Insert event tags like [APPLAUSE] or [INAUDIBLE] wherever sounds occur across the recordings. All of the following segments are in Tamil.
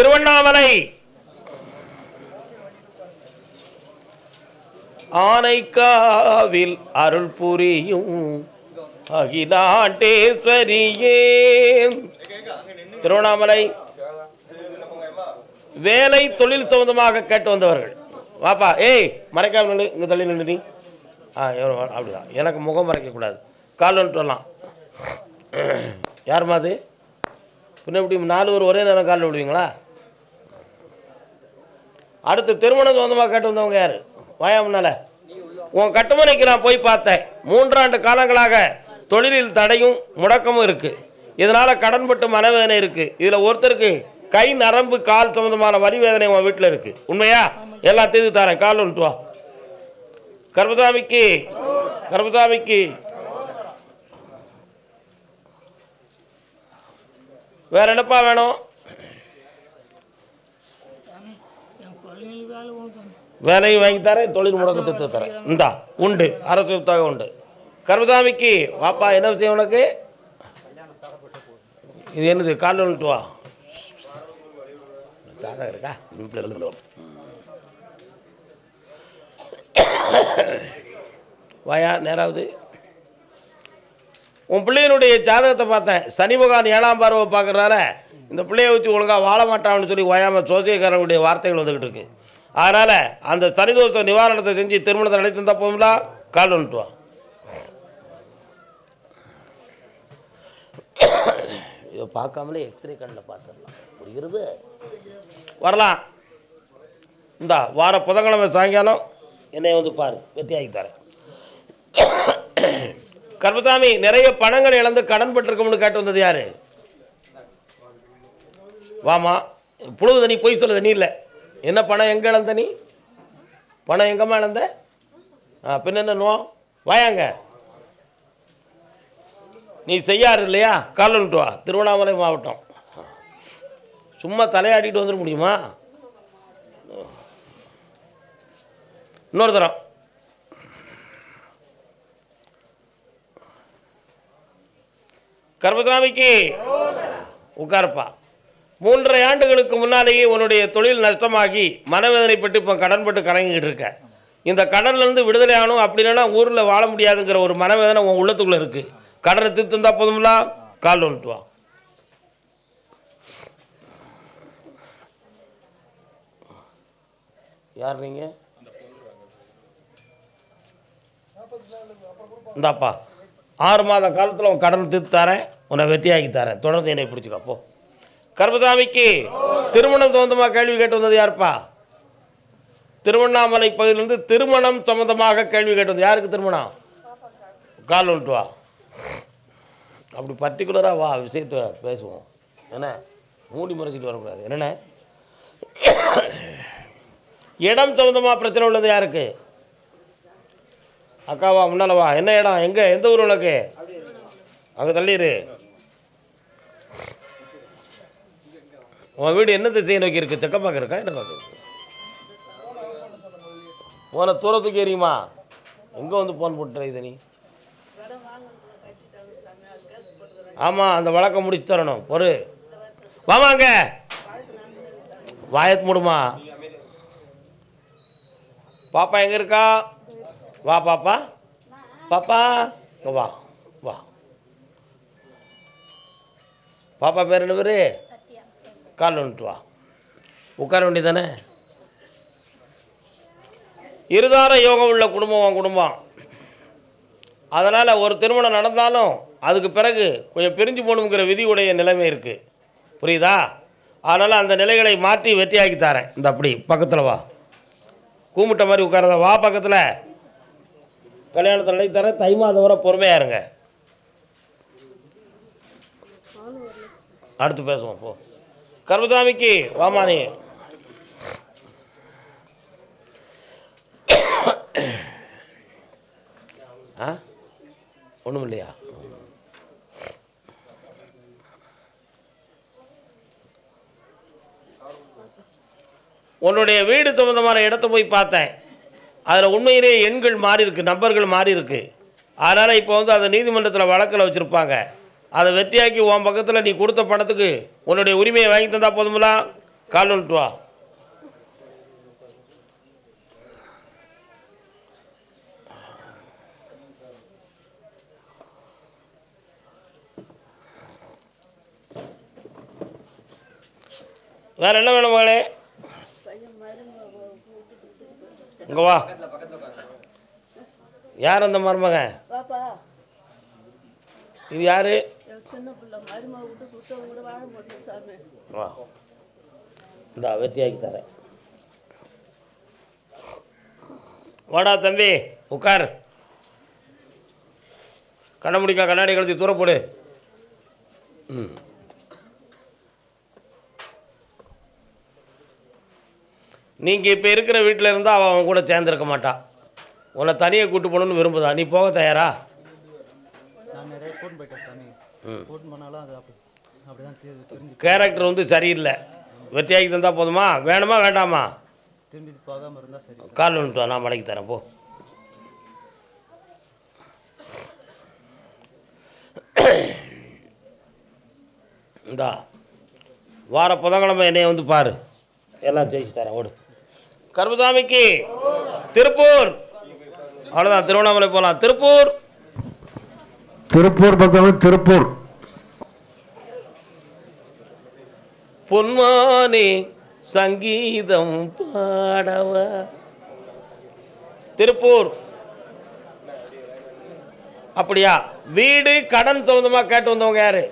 திருவண்ணாமலை. ஆனைக்காவில் அருள் புரியும் அகிலாண்டேஸ்வரியே. திருவண்ணாமலை வேலை தொழில் சம்பந்தமாக கேட்டு வந்தவர்கள். வாப்பா ஏய் மறைக்காம நில்லு இங்கே தள்ளி நின்று ஆ எவ்வளோ அப்படிதான். எனக்கு முகம் மறைக்கக்கூடாது கால் வந்துட்டு வரலாம். யாரும்மா அது? பின்ன இப்படி நாலு பேர் ஒரே நேரம் காலில் விடுவீங்களா அடுத்து திருமணம் சொந்தமாக கேட்டு வந்தவங்க யார்? வாயாமுன்னால உன் கட்டுமனைக்கு நான் போய் பார்த்தேன். மூன்றாண்டு காலங்களாக தொழிலில் தடையும் முடக்கமும் இருக்குது இதனால் கடன்பட்டு மனவேதனை இருக்குது இதில் ஒருத்தருக்கு கை நரம்பு கால் சம்மந்தமான வரி வேதனை உன் வீட்டில் இருக்குது உண்மையா? எல்லாம் தீர்த்து தரேன். கால் ஒன்று வா. கர்பதாமிக்கு கர்பதாமிக்கு வேற என்னப்பா வேணும்? வேலையும் வாங்கி தரேன் தொழில் முடக்கத்தை தரேன். இந்தா உண்டு அரசு புத்தகம் உண்டு. கருமசாமிக்கு வாப்பா என்ன விஷயம் உனக்கு? இது என்னது காலில் வந்துட்டு வா. ஜாதகம் இருக்கா? வாயா நேராவது. உன் பிள்ளையினுடைய ஜாதகத்தை பார்த்தேன். சனி பகவான் ஏழாம் பார்வை பார்க்குறதால இந்த பிள்ளையை வச்சு ஒழுங்காக வாழ மாட்டான்னு சொல்லி ஓயாமல் சோசியக்காரனுடைய வார்த்தைகள் வந்துக்கிட்டு இருக்கு. அதனால் அந்த சனிதோஷ நிவாரணத்தை செஞ்சு திருமணத்தை நடத்தி தந்தா போதும்லா கால் வந்துட்டு வா. இதை பார்க்காமலே எக்ஸ்ரே கண்ணில் பார்த்துடலாம். புரிகிறது வரலாம். இந்தா வார புதன்கிழமை சாயங்காலம் என்னை வந்து பாரு வெட்டியாகி தரேன். கர்மசாமி நிறைய பணங்கள் இழந்து கடன் பட்டிருக்கோம்னு கேட்டு வந்தது யாரு? வாமா புழுது நீ பொய் சொல்லுது நீ இல்லை. என்ன பணம் எங்கே இழந்த நீ? பணம் எங்கம்மா இழந்த? ஆ பின்ன என்ன நோ? வாயாங்க. நீ செய்யாரு இல்லையா? காலன்ட்டு வா. திருவண்ணாமலை மாவட்டம். சும்மா தலையாடிட்டு வந்துட முடியுமா? இன்னொரு தரம். கர்மசாமிக்கு உட்காருப்பா. மூன்றரை ஆண்டுகளுக்கு முன்னாலேயே உன்னுடைய தொழில் நஷ்டமாகி மனவேதனைப்பட்டு இப்போ கடன்பட்டு கலங்கிக்கிட்டு இருக்க. இந்த கடன்லேருந்து விடுதலை ஆகணும் அப்படி இல்லைன்னா ஊரில் வாழ முடியாதுங்கிற ஒரு மனவேதனை உன் உள்ளத்துக்குள்ளே இருக்குது கடனை தீர்த்து இருந்தால் போதுங்களா கால் வந்துட்டு வா. யார் நீங்கள் இந்தாப்பா ஆறு மாத காலத்தில் உன் கடன் தீர்த்து தரேன் உன்னை வெட்டியாக்கி தரேன். தொடர்ந்து என்னை பிடிச்சிக்கப்போ கர்மசாமிக்கு திருமணம் சம்பந்தமாக கேள்வி கேட்டு வந்தது யாருப்பா? திருவண்ணாமலை பகுதியிலிருந்து திருமணம் சம்பந்தமாக கேள்வி கேட்டு வந்தது யாருக்கு திருமணம்? கால் வந்துட்டு வா. அப்படி பர்டிகுலராக வா விஷயத்தை பேசுவோம். என்ன? மூடி முறைச்சிட்டு வரக்கூடாது. என்னென்ன? இடம் சம்மந்தமாக பிரச்சனை உள்ளது யாருக்கு? அக்காவா முன்னாலவா என்ன இடம்? எங்கே? எந்த ஊர் உனக்கு? அங்கே தள்ளிடு உன் வீடு என்ன திசையை நோக்கி இருக்கு? தெக்க பார்க்க இருக்கா? என்ன பார்க்க போன தூரத்துக்கு எரியுமா எங்கே வந்து ஃபோன் போட்டுற இது நீ? ஆமாம் அந்த வழக்கம் முடிச்சு தரணும். பொறு. வாமாங்க வாயத் மூடுமா? பாப்பா எங்கே இருக்கா? வா பாப்பா. பாப்பா வா வா. பாப்பா பேர் என்ன பேர்? கால் வந்துட்டு வா. உட்கார வேண்டியதானே இருதார யோகம் உள்ள குடும்பம் உன் குடும்பம். அதனால் ஒரு திருமணம் நடந்தாலும் அதுக்கு பிறகு கொஞ்சம் பிரிஞ்சு போகணுங்கிற விதியுடைய நிலைமை இருக்குது புரியுதா? அதனால் அந்த நிலைகளை மாற்றி வெற்றியாக்கி தரேன். இந்த அப்படி பக்கத்தில் வா. கூமிட்ட மாதிரி உட்காரத வா பக்கத்தில். கல்யாணத்தை நிலை தரேன். தை மாதம் வர பொறுமையாக இருங்க. அடுத்து பேசுவோம் போ. கர்மசாமிக்கு வாமானி. ஆ? ஒன்றும் இல்லையா? உன்னுடைய வீடு சம்மந்தமான இடத்த போய் பார்த்தேன். அதில் உண்மையிலேயே எண்கள் மாறி இருக்கு நம்பர்கள் மாறி அதனால் இப்போ வந்து அதை நீதிமன்றத்தில் வழக்கில் வச்சுருப்பாங்க. அதை வெற்றியாக்கி உன் பக்கத்தில் நீ கொடுத்த பணத்துக்கு உன்னுடைய உரிமையை வாங்கி தந்தா போதுங்களா கால் வந்துட்டு வா. வேற என்ன வேணும் மகளே? இங்க வா. யார் அந்த மருமகன்? பாப்பா. இது யாரு? சின்ன பிள்ளை மருமக விட்டு கொடுத்தவங்க கூட வாழ மாட்டேன் சாமி. வா. இந்த வெற்றியாக்கி தரேன். வாடா தம்பி உட்கார். கண்ண முடிக்கா கண்ணாடி கழுத்தி தூர போடு. ம். நீங்கள் இப்போ இருக்கிற வீட்டில் இருந்தால் அவன் அவன் கூட சேர்ந்துருக்க மாட்டான் உன்னை தனியாக கூட்டு போகணுன்னு விரும்புதா? நீ போக தயாரா? நான் நிறைய ஃபோன் போயிட்டேன் சாமி. ம் ஃபோன் பண்ணாலும் அது அப்படி அப்படி தான் தெரிஞ்சு தெரிஞ்சு கேரக்டர் வந்து சரியில்லை. வெற்றியாக்கி தந்தால் போதுமா? வேணுமா வேண்டாமா? திரும்பி போகாமல் இருந்தால் சரி கால் வா, நான் மடக்கி தரேன் போ. இந்தா வார புதன்கிழமை என்னைய வந்து பாரு. எல்லாம் ஜெயிச்சு தரேன் ஓடு. கருபசாமிக்கு திருப்பூர். அவ்வளோதான் திருவண்ணாமலை போகலாம் திருப்பூர். திருப்பூர் பக்கம் திருப்பூர். பொன்மானே சங்கீதம் பாடவ. திருப்பூர். அப்படியா? வீடு கடன் சொந்தமாக கேட்டு வந்தவங்க யாரு?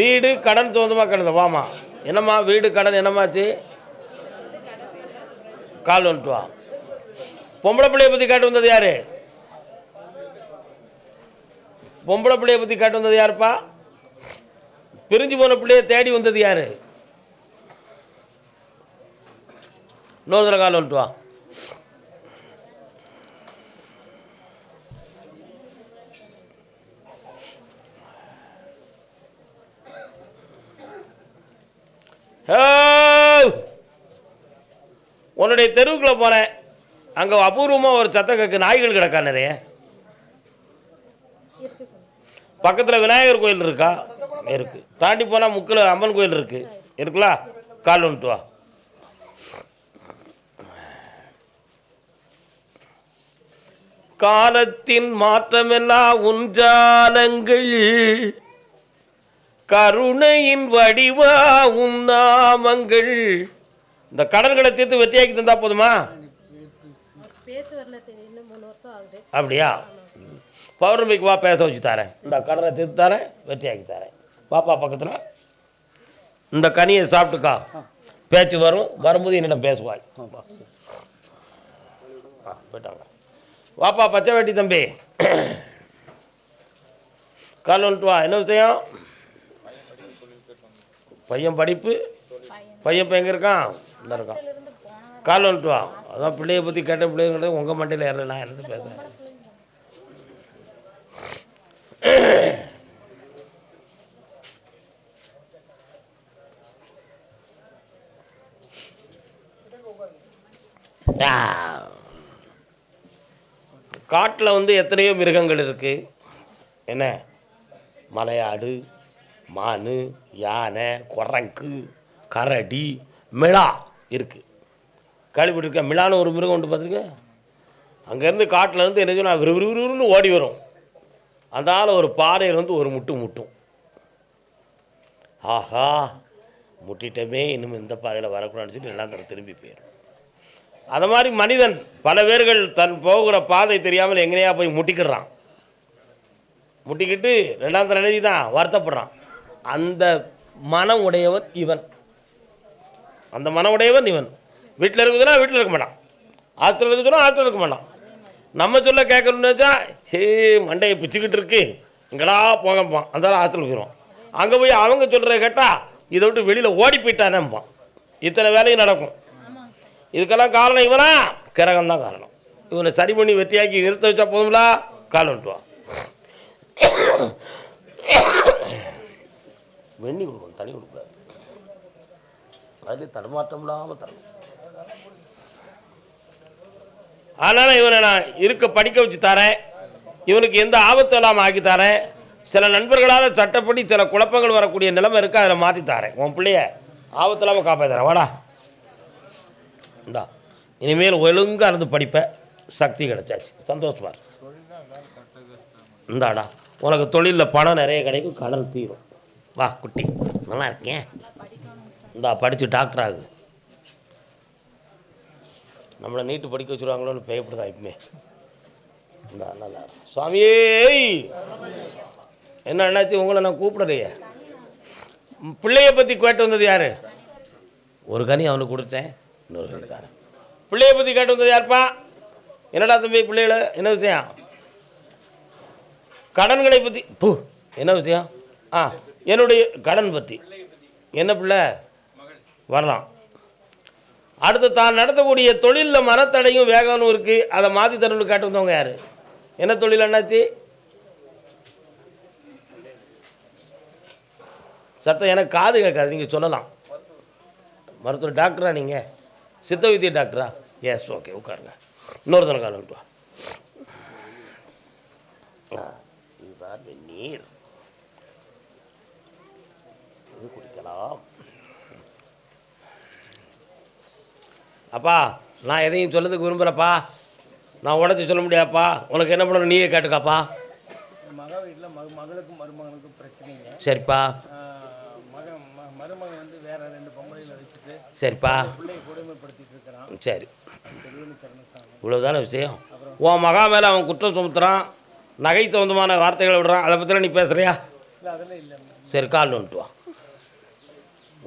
வீடு கடன் சொந்தமாக கேட்டு வாமா. என்னம்மா வீடு கடன் என்னமாச்சு கால் வந்துட்டு வா. பொம்பளை பிள்ளைய பற்றி கேட்டு வந்தது யாரு? பொம்பளை பிள்ளைய பற்றி கேட்டு வந்தது யாருப்பா? பிரிஞ்சு போன பிள்ளைய தேடி வந்தது யார்? இன்னொரு தடவை கால் வந்துட்டு வா. உன்னுடைய தெருவுக்குள்ள போகிறேன் அங்கே அபூர்வமாக ஒரு சத்தம் கேட்கு நாய்கள் கிடக்கா நிறைய? பக்கத்தில் விநாயகர் கோயில் இருக்கா? இருக்கு. தாண்டி போனால் முக்கில் அம்மன் கோயில் இருக்கு. இருக்குங்களா கால் வந்துட்டு வா. காலத்தின் மாற்றமெல்லாம் உஞ்சாலங்கள் கருணையின் வடிவா உன் நாமங்கள். இந்த கடன்களை தீர்த்து வெற்றியாக்கி தந்தா போதுமா? அப்படியா? பௌர்ணமிக்கு வா பேச வச்சு தரேன். இந்த கடனை தீர்த்து தரேன் வெற்றியாக்கி தரேன். பாப்பா பக்கத்தில். இந்த கனியை சாப்பிட்டுக்கா. பேச்சு வரும் வரும்போது என்னிடம் பேசுவாய். போயிட்டாங்க. வாப்பா பச்சை வேட்டி தம்பி. கால் வந்துட்டு வா. என்ன விஷயம்? பையன் படிப்பு? பையன் இப்போ எங்கே இருக்கான்? இந்த இருக்கான். கால் வந்துட்டு வா. அதான் பிள்ளைய பற்றி கேட்ட பிள்ளைங்கிறது உங்கள் மண்டையில் ஏறல நான் என்னது பேசுகிறேன் [CLEARS THROAT] காட்டில் வந்து எத்தனையோ மிருகங்கள் இருக்குது என்ன? மலையாடு மான் யானை குரங்கு கரடி மிளா இருக்குது கேள்விப்பட்டிருக்கேன். மிளான்னு ஒரு மிருகம் உண்டு பார்த்துருக்க? அங்கேருந்து காட்டிலருந்து என்ன சொன்னால் விறுவிறுவிறுன்னு ஓடி வரும். அந்த ஒரு பாறையில் வந்து ஒரு முட்டு முட்டும். ஆஹா முட்டிட்டமே இன்னும் இந்த பாதையில் வரக்கூடாதுன்னு சொல்லி எல்லாம் தர திரும்பி போயிடும் அது மாதிரி மனிதன் பல பேர்கள் தன் போகிற பாதை தெரியாமல் எங்கேயா போய் முட்டிக்கிடுறான். முட்டிக்கிட்டு ரெண்டாம் தர எழுதி தான் வருத்தப்படுறான். அந்த மனம் உடையவன் இவன். அந்த மனம் உடையவன் இவன். வீட்டில் இருக்குதுன்னா வீட்டில் இருக்க மாட்டான். ஆற்றுல இருக்குதுன்னா ஆற்றுல இருக்க மாட்டான். நம்ம சொல்ல கேட்கணும்னு வச்சா ஹே மண்டையை பிச்சுக்கிட்டு இருக்கு. இங்கடா போகப்பான் அந்த ஆற்றுல போயிடுவான் அங்கே போய் அவங்க சொல்கிறத கேட்டால் இதை விட்டு வெளியில் ஓடி போயிட்டானேம்பான். இத்தனை வேலையும் நடக்கும். இதுக்கெல்லாம் காரணம் இவனா? கிரகம் தான் காரணம். இவனை சரி பண்ணி வெட்டியாக்கி நிறுத்த வச்சா போதும்ல? கால் வந்துட்டுவான் வெண்ணி கொடுக்கணும் தண்ணி கொடுக்கூடாது அது தடுமாற்றம் இல்லாமல் தரணும் அதனால் இவனை நான் இருக்க படிக்க வச்சு தரேன். இவனுக்கு எந்த ஆபத்தும் இல்லாமல் ஆக்கி தரேன். சில நண்பர்களால் சட்டப்படி சில குழப்பங்கள் வரக்கூடிய நிலைமை இருக்குது அதில் மாற்றி தரேன். உன் பிள்ளைய ஆபத்து இல்லாமல் காப்பாற்றுறேன் வாடா. இந்தா இனிமேல் ஒழுங்காக இருந்து படிப்பேன் சக்தி கிடைச்சாச்சு. சந்தோஷமா இந்தாடா உனக்கு தொழிலில் பணம் நிறைய கிடைக்கும் கடன் தீரும். வா குட்டி. நல்லா இருக்கேன். இந்தா படித்து டாக்டர் ஆகு. நம்மளை நீட்டு படிக்க வச்சுருவாங்களோன்னு பயப்படுதா எப்பவுமே நல்லா சுவாமியே என்ன என்னாச்சு உங்களை நான் கூப்பிடுறையே பிள்ளையை பற்றி கேட்டு வந்தது யார்? ஒரு கனி அவனுக்கு கொடுத்தேன் இன்னொரு கனி தாரேன் பிள்ளையை பற்றி கேட்டு வந்தது யாருப்பா? என்னடா தம்பி பிள்ளைகள என்ன விஷயம்? கடன்களை பற்றி பூ என்ன விஷயம்? ஆ என்னுடைய கடன் பற்றி என்ன பிள்ளை? வரலாம். அடுத்து தான் நடத்தக்கூடிய தொழிலில் மனத்தடையும் வேகனும் இருக்குது அதை மாற்றி தரணும்னு கேட்டு யார்? என்ன தொழில் என்னாச்சு சத்தம் எனக்கு காது கேட்காது நீங்கள் சொல்லலாம். மருத்துவர் டாக்டரா நீங்கள் சித்த வைத்திய டாக்டரா? எஸ் ஓகே உட்காருங்க. இன்னொருத்தனை காலங்கிட்டு நீர். இது குடிக்கலாம். அப்பா நான் எதையும் சொல்லதுக்கு விரும்புகிறப்பா நான் உடச்சி சொல்ல முடியாப்பா உனக்கு என்ன பண்ணணும் நீயே கேட்டுக்காப்பா. மக வீட்டில் மக மகளுக்கும் மருமகனுக்கும் பிரச்சனைங்க. சரிப்பா. மகன் மருமகன் வந்து வேற ரெண்டு பொம்பளைகளை வச்சுட்டு சரிப்பா. பிள்ளையை கொடுமைப்படுத்திட்டு இருக்கிறான். சரி. இவ்வளோதானே விஷயம்? உன் மகா மேலே அவன் குற்றம் சுமத்துறான். நகை சம்மந்தமான வார்த்தைகளை விடுறான். அதை பற்றிலாம் நீ பேசுகிறியா இல்லை அதெல்லாம் இல்லை சரி கால் வந்துட்டு வா.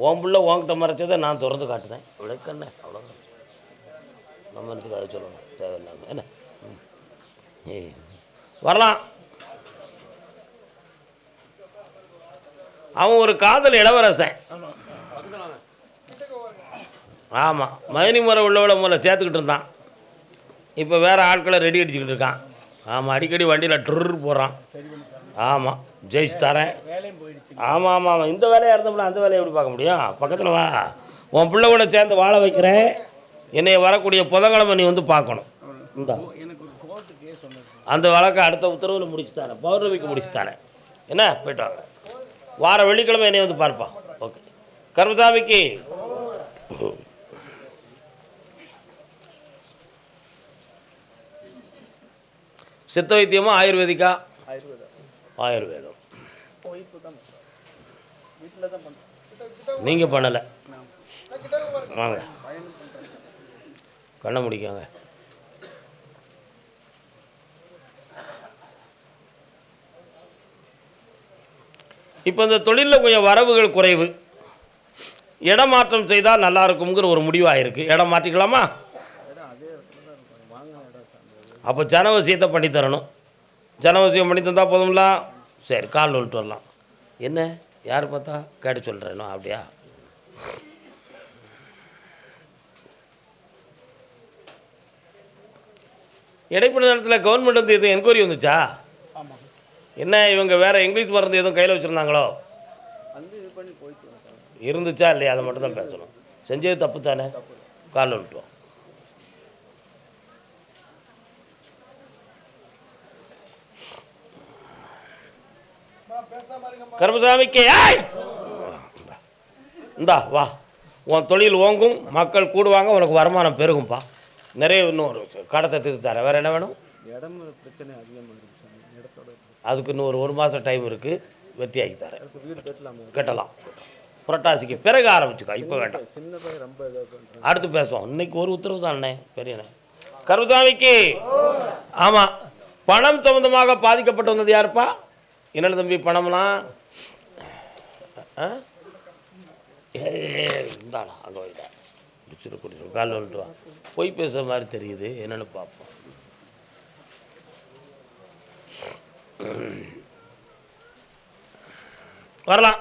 உன் புள்ள உன்கிட்ட மறைச்சதை நான் திறந்து காட்டுறேன். விளக்கண்ணே அவ்வளோதான் நம்ம மனசுக்கு அதை சொல்லணும். தேவையில்லாமல் என்ன? ம். வரலாம். அவன் ஒரு காதல் இளவரசன். ஆமாம் மதினி முறை உள்ளவளை முதல்ல சேர்த்துக்கிட்டு இருந்தான். இப்போ வேறு ஆட்களை ரெடி அடிச்சுக்கிட்டு இருக்கான். ஆமாம் அடிக்கடி வண்டியில் ட்ரு போகிறான் ஆமாம் ஜெயிச்சு தரேன். ஆமாம் ஆமாம் ஆமாம் இந்த வேலையாக இருந்தோம்னா அந்த வேலையை எப்படி பார்க்க முடியும்? பக்கத்தில் வா. உன் பிள்ளை கூட சேர்ந்து வாழ வைக்கிறேன். என்னை வரக்கூடிய புதன்கிழமை நீ வந்து பார்க்கணும். அந்த வழக்கை அடுத்த உத்தரவில் முடிச்சு தரேன் பௌர்ணமிக்கு முடிச்சு தரேன் என்ன? போயிட்டு வாங்க. வார வெள்ளிக்கிழமை என்னை வந்து பார்ப்பான் ஓகே. கருமசாமிக்கு. சித்த வைத்தியமா ஆயுர்வேதிக்கா? ஆயுர்வேதா ஆயுர்வேதம். நீங்கள் பண்ணலை. வாங்க. கண்ணை முடிக்காங்க. இப்போ இந்த தொழிலில் கொஞ்சம் வரவுகள் குறைவு. இடமாற்றம் செய்தால் நல்லா இருக்குங்கிற ஒரு முடிவாக இருக்குது இடம் மாற்றிக்கலாமா அப்போ ஜனவசியத்தை பண்ணி தரணும். ஜனவசியம் பண்ணி தந்தால் போதும்ல? சரி கால் வந்துட்டு வரலாம். என்ன? யார் பார்த்தா? கேட்டு சொல்கிறேனோ அப்படியா? இடைப்பட்ட நேரத்தில் கவர்மெண்ட் வந்து எதுவும் என்கொயரி வந்துச்சா? என்ன இவங்க வேற இங்கிலீஷ் மருந்து எதுவும் கையில் வச்சுருந்தாங்களோ? இருந்துச்சா இல்லையா? அதை மட்டும் தான் பேசணும். செஞ்சது தப்பு தானே? கால் வந்துட்டு வா. கருமசாமிக்கு இந்தா வா. உன் தொழில் ஓங்கும் மக்கள் கூடுவாங்க உனக்கு வருமானம் பெருகும்பா. நிறைய இன்னொரு கடத்தை திருத்தி தரேன். வேறு என்ன வேணும்? இடம் பிரச்சனை அதிகமாக இருக்குது இடத்தோட. அதுக்கு இன்னும் ஒரு ஒரு மாதம் டைம் இருக்குது வெட்டியாக்கி தரேன். வீடு கட்டலாமா? கட்டலாம். புரட்டாசிக்கு பிறகு ஆரம்பிச்சுக்கோ இப்போ வேண்டாம். சின்ன ரொம்ப அடுத்து பேசுவோம். இன்னைக்கு ஒரு உத்தரவு தான்? அண்ணே பெரியண்ணே. கருசாமிக்கு ஆமாம் பணம் சம்பந்தமாக பாதிக்கப்பட்டு வந்தது யாருப்பா? என்னென்ன தம்பி பணம்லாம்? ஆ? இந்தாடா அங்கே வைடா குடிச்சிரு குடிச்சிரு கால் வந்துட்டு வா பொய் பேசுகிற மாதிரி தெரியுது. என்னென்னு பார்ப்போம். வரலாம்.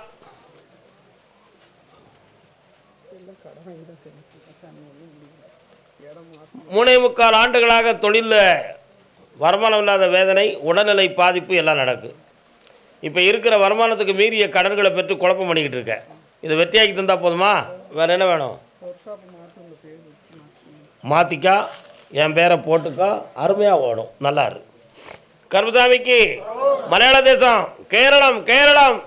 மூணே முக்கால் ஆண்டுகளாக தொழிலில் வருமானம் இல்லாத வேதனை உடல்நிலை பாதிப்பு எல்லாம் நடக்கு. இப்போ இருக்கிற வருமானத்துக்கு மீறிய கடன்களை பெற்று குழப்பம் பண்ணிக்கிட்டு இருக்க. இதை வெற்றியாக்கி தந்தால் போதுமா? வேறு என்ன வேணும்? மாற்றிக்கா என் பேரை போட்டுக்கா அருமையாக ஓடும். நல்லா இருக்கு கருப்புசாமிக்கு மலையாள தேசம். கேரளம் கேரளம்.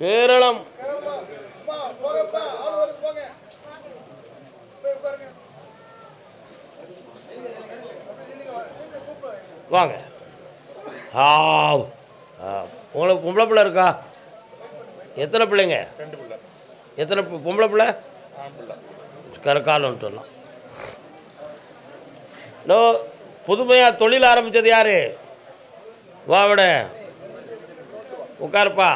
கேரளம். வாங்க. ஆ உங்களுக்கு பொம்பளை பிள்ளை இருக்கா? எத்தனை பிள்ளைங்க? எத்தனை பொம்பளை பிள்ளை? கரக்காலன்ட்டு வரலாம் நோ புதுமையாக தொழில் ஆரம்பித்தது யார்? வா விட உட்காருப்பா.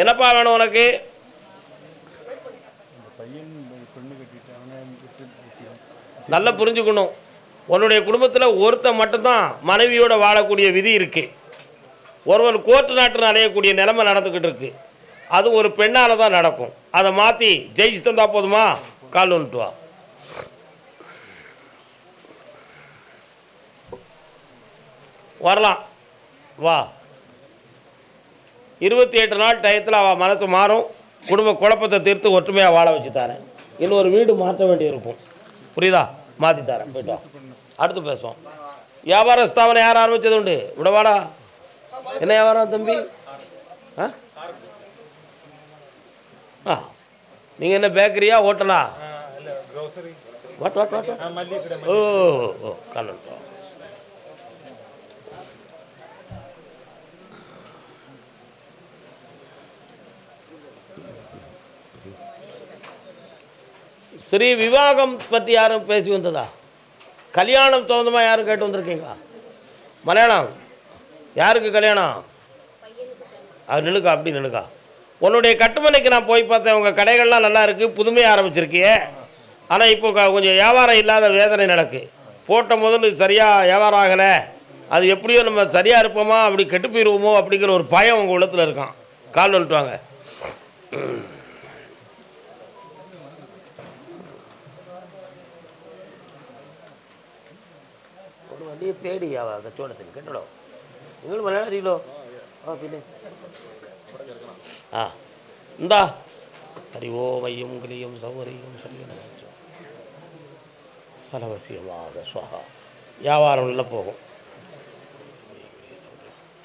என்னப்பா வேணும் உனக்கு? நல்லா புரிஞ்சுக்கணும். உன்னுடைய குடும்பத்தில் ஒருத்தன் மட்டும்தான் மனைவியோட வாழக்கூடிய விதி இருக்குது ஒருவன் கோர்ட்டு நாட்டில் அடையக்கூடிய நிலைமை நடந்துக்கிட்டு இருக்குது அது ஒரு பெண்ணால் தான் நடக்கும். அதை மாற்றி ஜெயிச்சு தந்தால் போதுமா? கால் வந்துட்டு வா. வரலாம். வா. இருபத்தி எட்டு நாள் டயத்தில் அவள் மனசு மாறும். குடும்ப குழப்பத்தை தீர்த்து ஒற்றுமையாக வாழ வச்சு தரேன். இன்னொரு வீடு மாற்ற வேண்டியிருக்கும். புரியுதா? மாற்றி தரேன். போய்ட்டா அடுத்து பேசுவோம். வியாபார ஸ்தாபனை யார் ஆரம்பித்தது உண்டு? விடவாடா. என்ன வியாபாரம் தம்பி? ஆ? ஆ. நீங்கள் என்ன பேக்கரியா ஹோட்டலா வாட் வாட் வாட் ஓ ஓ கலண்டோ ஸ்ரீ விவாகம் பற்றி யாரும் பேசி வந்ததா? கல்யாணம் சம்மந்தமாக யாரும் கேட்டு வந்திருக்கீங்களா? மலையாளம்? யாருக்கு கல்யாணம்? அது நின்னுக்கா அப்படி நின்னுக்கா உன்னுடைய கட்டுமனைக்கு நான் போய் பார்த்தேன் உங்கள் கடைகள்லாம் நல்லா இருக்குது புதுமையாக ஆரம்பிச்சிருக்கியே ஆனால் இப்போ க- கொஞ்சம் வியாபாரம் இல்லாத வேதனை நடக்கு போட்ட முதல்ல சரியாக வியாபாரம் ஆகலை அது எப்படியோ நம்ம சரியாக இருப்போமா அப்படி கெட்டு போயிடுவோமோ அப்படிங்கிற ஒரு பயம் உங்கள் உள்ளத்தில் இருக்கான் கால் வந்துட்டு வாங்க ಒಂದು വലിയ പേടിയാവ കച്ചവടത്തിന് കേട്ടോ നിങ്ങൾ മലയാളം അറിയില്ലോ ആ പിന്നെ ஆ. இந்தா. ஹரிவோமையும் கிளியும் சௌகரியும் சொல்லி பலவசியமாக சுவகா வியாபாரம் நல்லா போகும்.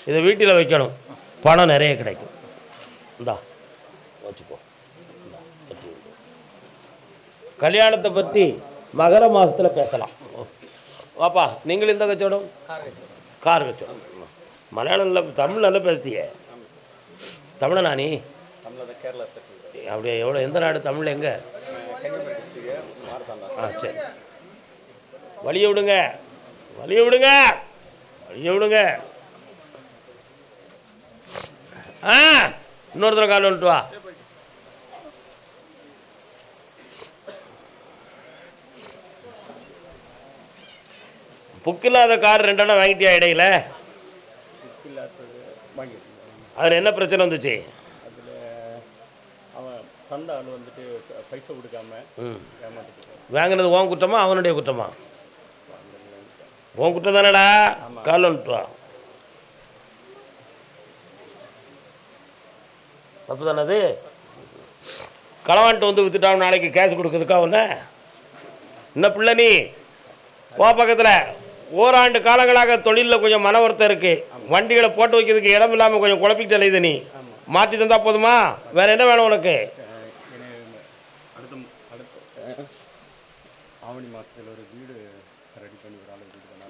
இதை வீட்டில் வைக்கணும். பணம் நிறைய கிடைக்கும். இந்தா. வச்சுக்கோ. கல்யாணத்தை பற்றி மகர மாதத்தில் பேசலாம். வாப்பா நீங்கள் இந்த கச்சோடம்? கார் கச்சோடம். மலையாளம் நல்லா தமிழ் நல்லா பேசுத்தியே தமிழனா நீ? அப்படியே எவ்வளோ எந்த நாடு தமிழ் எங்கே? ஆ சரி. வழிய விடுங்க. வழிய விடுங்க. வழிய விடுங்க. ஆ இன்னொருத்தர கால் வந்துட்டு வா. புக்கு இல்லாத கார் ரெண்டெண்ணம் வாங்கிட்டியா இடையில? அதில் என்ன பிரச்சனை வந்துச்சு? அதில் அவன் தந்த ஆள் வந்துட்டு பைசா கொடுக்காம ஏமாத்திட்டு வாங்கினது உன் குற்றமா அவனுடைய குற்றமா? உன் குற்றம் தானடா? கால் வந்துட்டு வா. தப்பு தானே அது? களவான்ட்டு வந்து வித்துட்டான் நாளைக்கு கேஷ் கொடுக்கறதுக்கா ஒன்று என்ன பிள்ளை நீ? ஓ பக்கத்தில். ஓராண்டு காலங்களாக தொழிலில் கொஞ்சம் மன வருத்தம் இருக்குது வண்டிகளை போட்டு வைக்கிறதுக்கு இடம் இல்லாமல் கொஞ்சம் குழப்பிக்கிட்டு அலையுது நீ? மாற்றி தந்தா போதுமா? வேற என்ன வேணும் உனக்கு?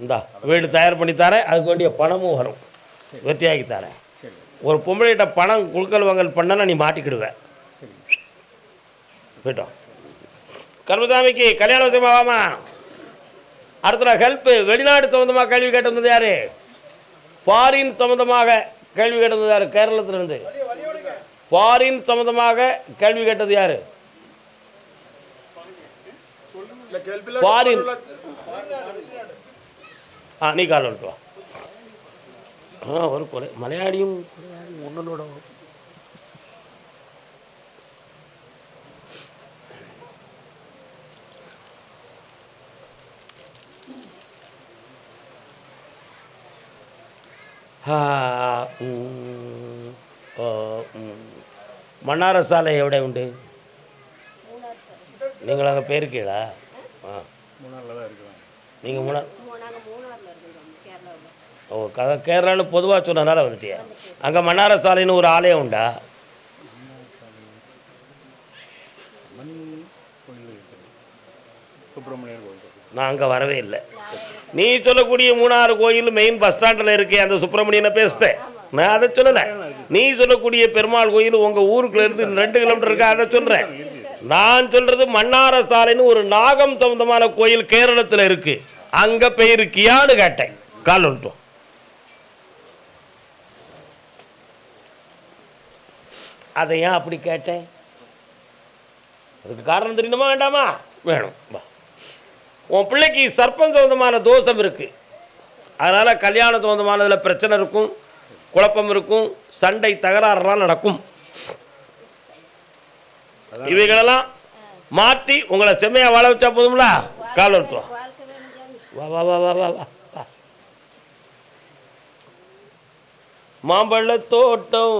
இந்தா வீடு தயார் பண்ணி தரேன். அதுக்கு வேண்டிய பணமும் வரும். வெற்றியாக்கி தரேன். ஒரு பொம்பளைகிட்ட பணம் குழுக்கல் வாங்கல் பண்ணனா நீ மாட்டிக்கிடுவ. சரி. போயிட்டோம். கர்மசாமிக்கு கல்யாண விஷயமா வாமா? அடுத்த ஹெல்ப்பு வெளிநாடு சம்மந்தமாக கேள்வி கேட்டு வந்தது யாரு? ஃபாரின் சம்மந்தமாக கேள்வி கேட்டது யார்? கேரளத்திலிருந்து. ஃபாரின் சம்மந்தமாக கேள்வி கேட்டது யார்? ஃபாரின் ஆ நீ கால் வா. ஆ ஒரு குறை. மலையாளியும் ஒன்னோட மன்னார சாலை எവിടെ உண்டு? நீங்கள் அங்கே போயிருக்கீங்களா? ஆ. நீங்கள் மூணார் ஓ க கேரளான்னு பொதுவாக சொன்னனால வந்துட்டியா? அங்கே மன்னார சாலைன்னு ஒரு ஆலயம் உண்டா? மண் கோயில் இருக்குது. சுப்பிரமணியர் கோயில். இருக்குது நான் அங்கே வரவே இல்லை நீ சொல்லக்கூடிய மூணாறு கோயில் மெயின் பஸ் ஸ்டாண்டில் இருக்கே அந்த சுப்பிரமணியனை பேசுதேன் நான் அதை சொல்லலை. நீ சொல்லக்கூடிய பெருமாள் கோயில் உங்கள் ஊருக்குள்ள இருந்து ரெண்டு கிலோமீட்டர் இருக்கா? அதை சொல்கிறேன் நான் சொல்கிறது மன்னார சாலைன்னு ஒரு நாகம் சம்பந்தமான கோயில் கேரளத்தில் இருக்குது அங்கே போயிருக்கியான்னு கேட்டேன். கால் வந்துட்டோம். அதை ஏன் அப்படி கேட்டேன்? அதுக்கு காரணம் தெரியணுமா வேண்டாமா? வேணும். வா. உன் பிள்ளைக்கு சர்ப்பம் சொந்தமான தோஷம் இருக்குது அதனால் கல்யாணம் சம்பந்தமானதில் பிரச்சனை இருக்கும் குழப்பம் இருக்கும் சண்டை தகராறுலாம் நடக்கும். இவைகளெல்லாம் மாற்றி உங்களை செம்மையாக வாழ வச்சா போதும்ல? கால் வரட்டும் வா வா வா வா வா வா. மாம்பழ தோட்டம்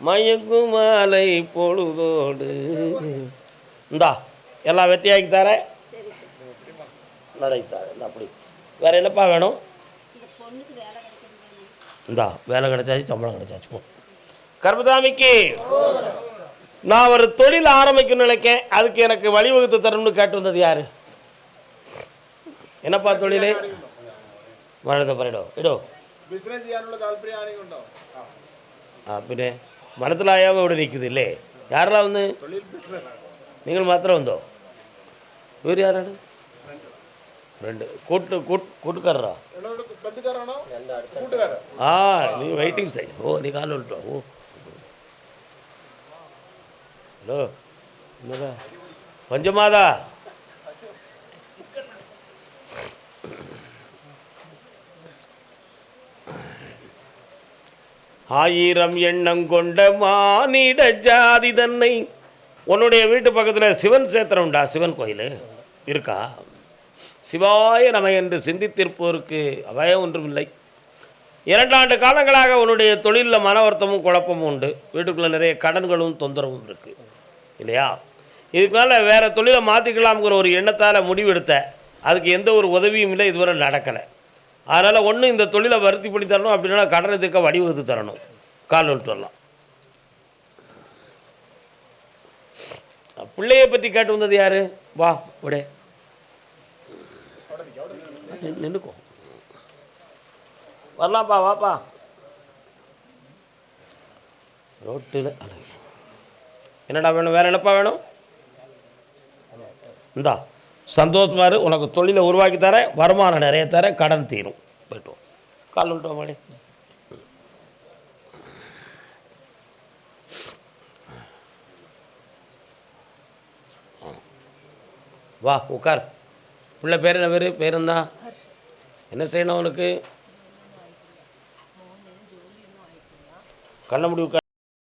மயங்கு மாலை பொழுதோடு. இந்தா. எல்லாம் வெட்டியாக்கி தரேன் நடக்கி தரேன் இந்தா அப்படி வேற என்னப்பா வேணும் இந்த பொண்ணுக்கு வேலை கிடைக்கிறது இந்தா வேலை கிடைச்சாச்சு சம்பளம் கிடைச்சாச்சு போ கர்மசாமிக்கு நான் ஒரு தொழில் ஆரம்பிக்கணும்னு நினைக்கேன் அதுக்கு எனக்கு வழிவகுத்து தரணும்னு கேட்டு வந்தது யாரு എന്നപ്പാ തൊഴിൽ മഴത്തെ പറയടോ ഇടോ ബിസിനസ് ചെയ്യാനുള്ള താല്പര്യമാണെങ്കിലുണ്ടോ ആ പിന്നെ മനത്തിലായാൽ ഇവിടെ നിൽക്കുന്നില്ലേ ആരാ വന്ന് തൊഴിൽ ബിസിനസ് നിങ്ങൾ മാത്രം വന്നോ இவர் யாராடு ரெண்டு. கூட்டு கூட்டு கூட்டுக்காரரா? ஆ நீ வெயிட்டிங் சைட் ஓ நீ கால் விட்டுவா ஓ. ஹலோ என்னடா? பஞ்சமாதா? ஆயிரம் எண்ணம் கொண்ட மானிட ஜாதி தன்னை உன்னுடைய வீட்டு பக்கத்தில் சிவன் சேத்திரம்டா சிவன் கோயிலு? இருக்கா? சிவாய நம என்று சிந்தித்திருப்போருக்கு அபயம் ஒன்றுமில்லை. இரண்டாண்டு காலங்களாக உன்னுடைய தொழிலில் மன வருத்தமும் குழப்பமும் உண்டு. வீட்டுக்குள்ளே நிறைய கடன்களும் தொந்தரவும் இருக்குது இல்லையா? இதுக்குனால வேறு தொழிலை மாற்றிக்கலாம்ங்கிற ஒரு எண்ணத்தால் முடிவெடுத்த அதுக்கு எந்த ஒரு உதவியும் இல்லை இதுவரை நடக்கலை. அதனால் ஒன்று இந்த தொழிலை வருத்தி பண்ணி தரணும் அப்படின்னா கடனை தீர்க்க வடிவகுத்து தரணும். கால் ஒன்று வரலாம். பிள்ளையை பற்றி கேட்டு வந்தது யாரு? வா விடே நின்றுக்கோ வரலாம்ப்பா வாப்பா. ரோட்டில் அழகு. என்னடா வேணும்? வேறு என்னப்பா வேணும்? இந்தா சந்தோஷமாரு உனக்கு தொழிலை உருவாக்கி தரேன் வருமானம் நிறைய தரேன் கடன் தீரும். போய்ட்டு கால் விட்டுவோம் மாடி வா உட்கார் பிள்ளை பேர் என்ன பேர்? பேருந்தா என்ன செய்யணும் அவனுக்கு? கண்ண முடி உட்கார்